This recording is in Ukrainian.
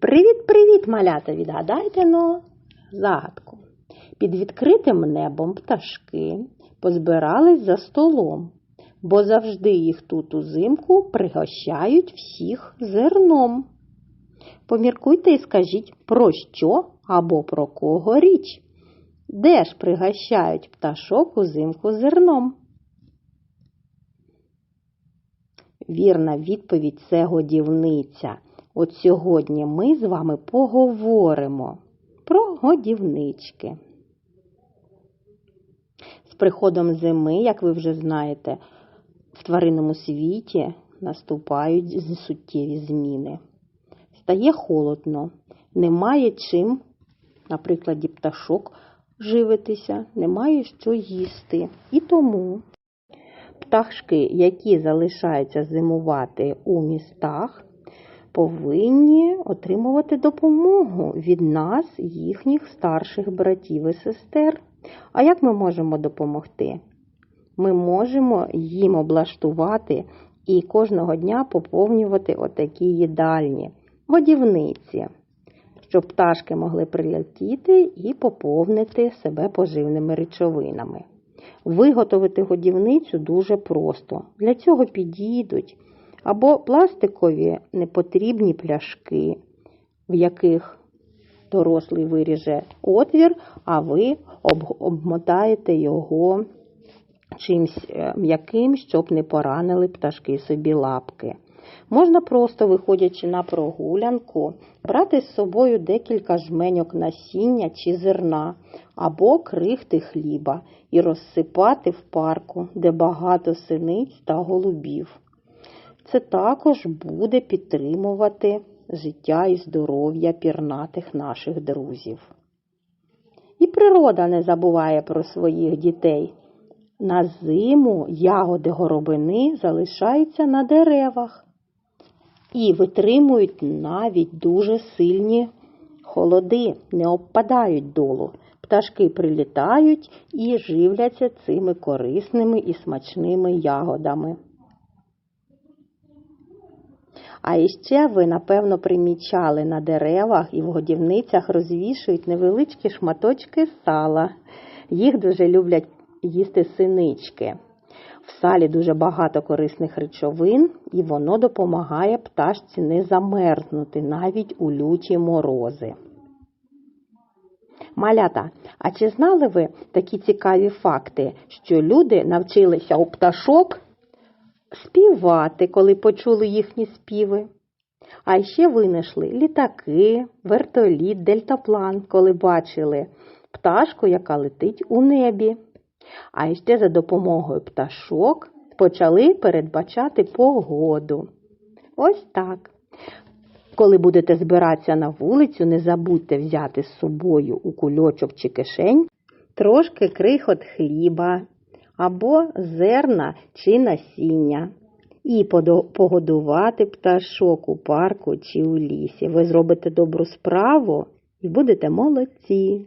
Привіт-привіт, малята! Відгадайте но загадку. Під відкритим небом пташки позбирались за столом, бо завжди їх тут узимку пригощають всіх зерном. Поміркуйте і скажіть, про що або про кого річ? Де ж пригощають пташок узимку зерном? Вірна відповідь це годівниця. От сьогодні ми з вами поговоримо про годівнички. З приходом зими, як ви вже знаєте, в тваринному світі наступають суттєві зміни. Стає холодно, немає чим, наприклад, пташок живитися, немає що їсти. І тому пташки, які залишаються зимувати у містах, повинні отримувати допомогу від нас, їхніх старших братів і сестер. А як ми можемо допомогти? Ми можемо їм облаштувати і кожного дня поповнювати отакі їдальні, годівниці, щоб пташки могли прилетіти і поповнити себе поживними речовинами. Виготовити годівницю дуже просто. Для цього підійдуть або пластикові непотрібні пляшки, в яких дорослий виріже отвір, а ви обмотаєте його чимсь м'яким, щоб не поранили пташки собі лапки. Можна просто, виходячи на прогулянку, брати з собою декілька жменьок насіння чи зерна або крихти хліба і розсипати в парку, де багато синиць та голубів. Це також буде підтримувати життя і здоров'я пірнатих наших друзів. І природа не забуває про своїх дітей. На зиму ягоди горобини залишаються на деревах і витримують навіть дуже сильні холоди, не обпадають долу. Пташки прилітають і живляться цими корисними і смачними ягодами. А іще ви, напевно, примічали на деревах і в годівницях розвішують невеличкі шматочки сала. Їх дуже люблять їсти синички. В салі дуже багато корисних речовин, і воно допомагає пташці не замерзнути навіть у люті морози. Малята, а чи знали ви такі цікаві факти, що люди навчилися у пташок співати, коли почули їхні співи? А ще винайшли літаки, вертоліт, дельтаплан, коли бачили пташку, яка летить у небі. А ще за допомогою пташок почали передбачати погоду. Ось так. Коли будете збиратися на вулицю, не забудьте взяти з собою у кульочок чи кишень трошки крихот хліба або зерна чи насіння. І погодувати пташок у парку чи у лісі. Ви зробите добру справу і будете молодці.